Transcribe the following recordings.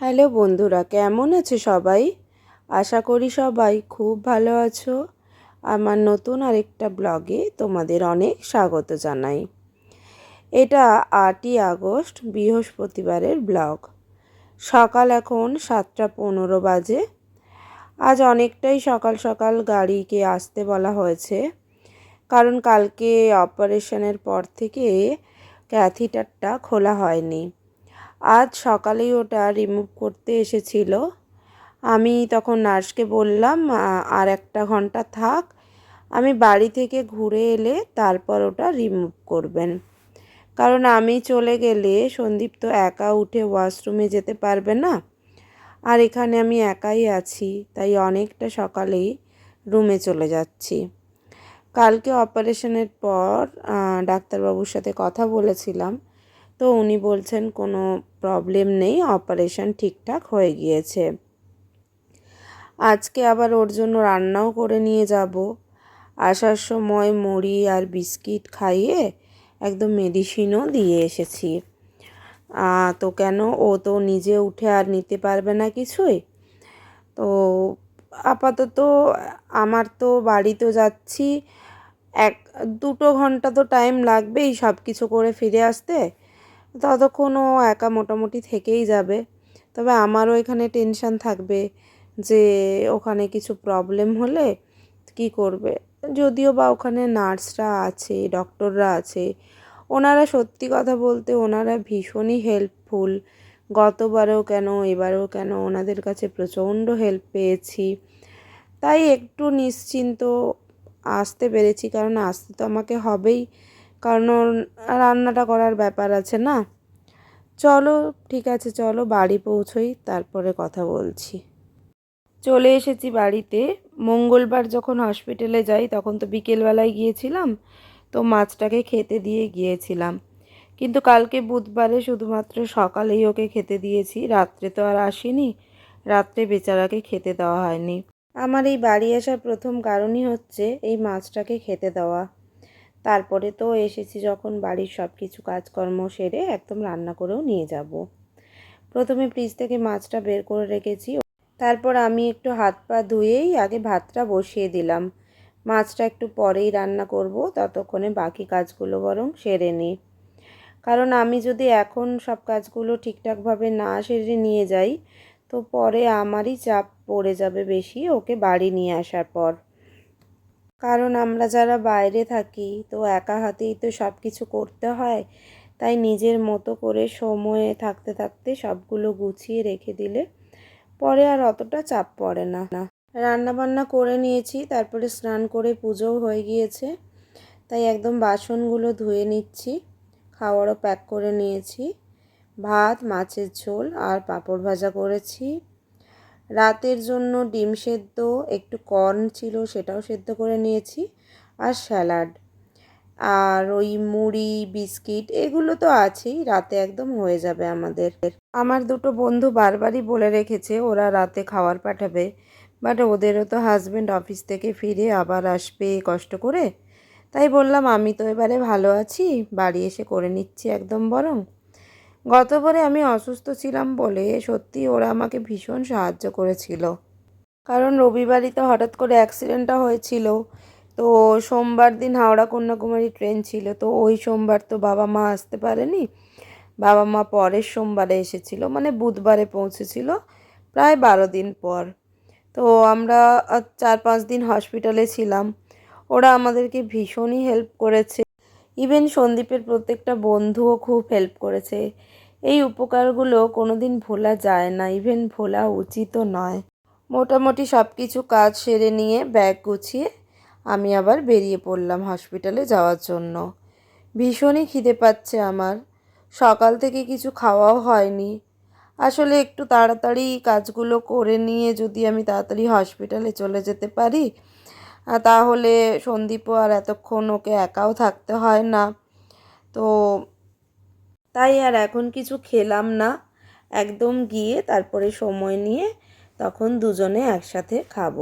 Hello বন্ধুরা, কেমন আছে সবাই? আশা করি সবাই খুব ভালো আছো। আমার নতুন আরেকটা ব্লগে তোমাদের অনেক স্বাগত জানাই। এটা আটই আগস্ট, বৃহস্পতিবারের ব্লগ। সকাল এখন সাতটা পনেরো বাজে। আজ অনেকটাই সকাল সকাল গাড়িকে আসতে বলা হয়েছে। কারণ কালকে অপারেশনের পর থেকে ক্যাথিটারটা খোলা হয়নি। আজ সকালেই ওটা রিমুভ করতে এসেছিল। আমি তখন নার্সকে বললাম আর একটা ঘণ্টা থাক, আমি বাড়ি থেকে ঘুরে এলে তারপর ওটা রিমুভ করবেন। কারণ আমি চলে গেলে সন্দীপ তো একা উঠে ওয়াশরুমে যেতে পারবে না, আর এখানে আমি একাই আছি, তাই অনেকটা সকালেই রুমে চলে যাচ্ছি। কালকে অপারেশনের পর ডাক্তারবাবুর সাথে কথা বলেছিলাম তো উনি বলছেন, কোনো প্রবলেম নেই অপারেশন ঠিকঠাক হয়ে গিয়েছে। আজকে আবার ওর জন্য রান্নাও করে নিয়ে যাব। আসার সময় মুড়ি আর বিস্কিট খাইয়ে একদম মেডিসিনও দিয়ে এসেছি। তো কেন? ও তো নিজে উঠে আর নিতে পারবে না কিছুই। তো আপাতত আমার তো বাড়ি তো যাচ্ছি, এক, দুটো ঘণ্টা তো টাইম লাগবেই সব কিছু করে ফিরে আসতে। ততক্ষণ ও একা মোটামুটি থেকেই যাবে। তবে আমারও এখানে টেনশান থাকবে যে ওখানে কিছু প্রবলেম হলে কি করবে? যদিও বা ওখানে নার্সরা আছে ডক্টররা আছে, ওনারা সত্যি কথা বলতে ওনারা ভীষণই হেল্পফুল গতবারেও কেন, এবারেও কেন ওনাদের কাছে প্রচণ্ড হেল্প পেয়েছি। তাই একটু নিশ্চিন্ত আসতে পেরেছি, কারণ আসতে তো আমাকে হবেই। কারণ রান্নাটা করার ব্যাপার আছে না। চলো, ঠিক আছে, চলো বাড়ি পৌঁছোই, তারপরে কথা বলছি। চলে এসেছি বাড়িতে। মঙ্গলবার যখন হসপিটালে যাই, তখন তো বিকেলবেলায় গিয়েছিলাম, তো মাছটাকে খেতে দিয়ে গিয়েছিলাম। কিন্তু কালকে বুধবারে শুধুমাত্র সকালেই ওকে খেতে দিয়েছি, রাত্রে তো আর আসিনি, রাত্রে বেচারাকে খেতে দেওয়া হয়নি। আমার এই বাড়ি আসার প্রথম কারণই হচ্ছে এই মাছটাকে খেতে দেওয়া। তারপরে তো এসেছি যখন বাড়ির সব কিছু কাজকর্ম সেরে একদম রান্না করেও নিয়ে যাব। প্রথমে ফ্রিজ থেকে মাছটা বের করে রেখেছি। তারপর আমি একটু হাত পা ধুয়েই আগে ভাতটা বসিয়ে দিলাম। মাছটা একটু পরেই রান্না করব, ততক্ষণে বাকি কাজগুলো বরং সেরে নিই। কারণ আমি যদি এখন সব কাজগুলো ঠিকঠাকভাবে না সেরে নিয়ে যাই, তো পরে আমারই চাপ পড়ে যাবে বেশি ওকে বাড়ি নিয়ে আসার পর। কারণ আমরা যারা বাইরে থাকি, তো একা হাতেই তো সব কিছু করতে হয়। তাই নিজের মতো করে সময়ে থাকতে থাকতে সবগুলো গুছিয়ে রেখে দিলে পরে আর অতটা চাপ পড়ে না। রান্না বান্না করে নিয়েছি, তারপরে স্নান করে পুজোও হয়ে গিয়েছে। তাই একদম বাসনগুলো ধুয়ে নিচ্ছি, খাওয়ারও প্যাক করে নিয়েছি। ভাত, মাছের ঝোল আর পাঁপড় ভাজা করেছি। রাতের জন্য ডিম সেদ্ধ, একটু কর্ন ছিল সেটাও সেদ্ধ করে নিয়েছি, আর স্যালাড। আর ওই মুড়ি, বিস্কিট এগুলো তো আছেই, রাতে একদম হয়ে যাবে আমাদের। আমার দুটো বন্ধু বারবারই বলে রেখেছে, ওরা রাতে খাবার পাঠাবে, বাট ওদেরও তো হাজব্যান্ড অফিস থেকে ফিরে আবার আসবে কষ্ট করে। তাই বললাম, আমি তো এবারে ভালো আছি, বাড়ি এসে করে নিচ্ছি একদম বরং। গতবারে আমি অসুস্থ ছিলাম বলে সত্যি ওরা আমাকে ভীষণ সাহায্য করেছিল। কারণ রবিবারই তো হঠাৎ করে অ্যাক্সিডেন্টটা হয়েছিল। তো সোমবার দিন হাওড়া কন্যাকুমারী ট্রেন ছিল। তো ওই সোমবার তো বাবা মা আসতে পারেনি। বাবা মা পরের সোমবারে এসেছিল। মানে বুধবারে পৌঁছেছিল প্রায় বারো দিন পর। তো আমরা চার পাঁচ দিন হসপিটালে ছিলাম। ওরা আমাদেরকে ভীষণই হেল্প করেছে। ইভেন সন্দীপের প্রত্যেকটা বন্ধুও খুব হেল্প করেছে। এই উপকারগুলো কোনো দিন ভোলা যায় না ইভেন ভোলা উচিতও নয়। মোটামুটি সব কিছু কাজ সেরে নিয়ে ব্যাগ গুছিয়ে আমি আবার বেরিয়ে পড়লাম হসপিটালে যাওয়ার জন্য। ভীষণই খিদে পাচ্ছে আমার। সকাল থেকে কিছু খাওয়াও হয়নি। আসলে একটু তাড়াতাড়ি কাজগুলো করে নিয়ে যদি আমি তাড়াতাড়ি হসপিটালে চলে যেতে পারি তাহলে সন্দীপও আর এতক্ষণ ওকে একাও থাকতে হয় না। তো তাই আর এখন কিছু খেলাম না। একদম গিয়ে তারপরে সময় নিয়ে তখন দুজনে একসাথে খাব।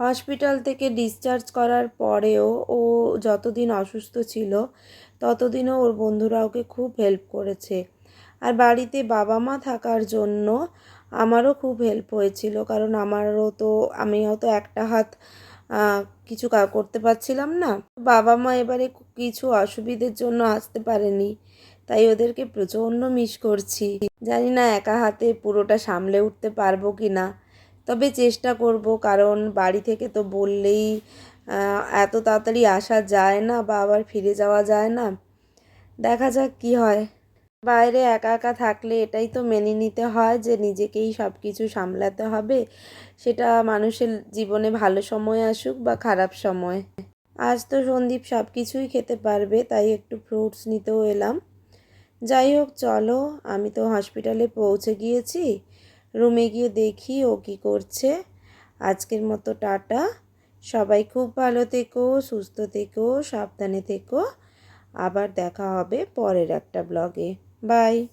হসপিটাল থেকে ডিসচার্জ করার পরেও ও যতদিন অসুস্থ ছিল, ততদিনও ওর বন্ধুরা ওকে খুব হেল্প করেছে। আর বাড়িতে বাবা মা থাকার জন্য আমারও খুব হেল্প হয়েছিল, কারণ আমারও তো, আমিও তো একটা হাত কিছু করতে পারছিলাম না। বাবা মা এবারে কিছু অসুবিধের জন্য আসতে পারেনি। তাই ওদেরকে প্রচণ্ড মিস করছি। জানি না একা হাতে পুরোটা সামলে উঠতে পারব কি না। তবে চেষ্টা করব, কারণ বাড়ি থেকে তো বললেই এত তাড়াতাড়ি আসা যায় না বা আবার ফিরে যাওয়া যায় না। দেখা যাক কি হয়। বাইরে একা একা থাকলে এটাই তো মেনে নিতে হয় যে নিজেকেই সব কিছু সামলাতে হবে। সেটা মানুষের জীবনে ভালো সময় আসুক বা খারাপ সময়। আজ তো সন্দীপ সব কিছুই খেতে পারবে, তাই একটু ফ্রুটস নিতেও এলাম। যাই হোক, চলো, আমি তো হসপিটালে পৌঁছে গিয়েছি। রুমে গিয়ে দেখি ও কী করছে। আজকের মতো টাটা। সবাই খুব ভালো থেকো, সুস্থ থেকো, সাবধানে থেকো। আবার দেখা হবে পরের একটা ব্লগে Bye.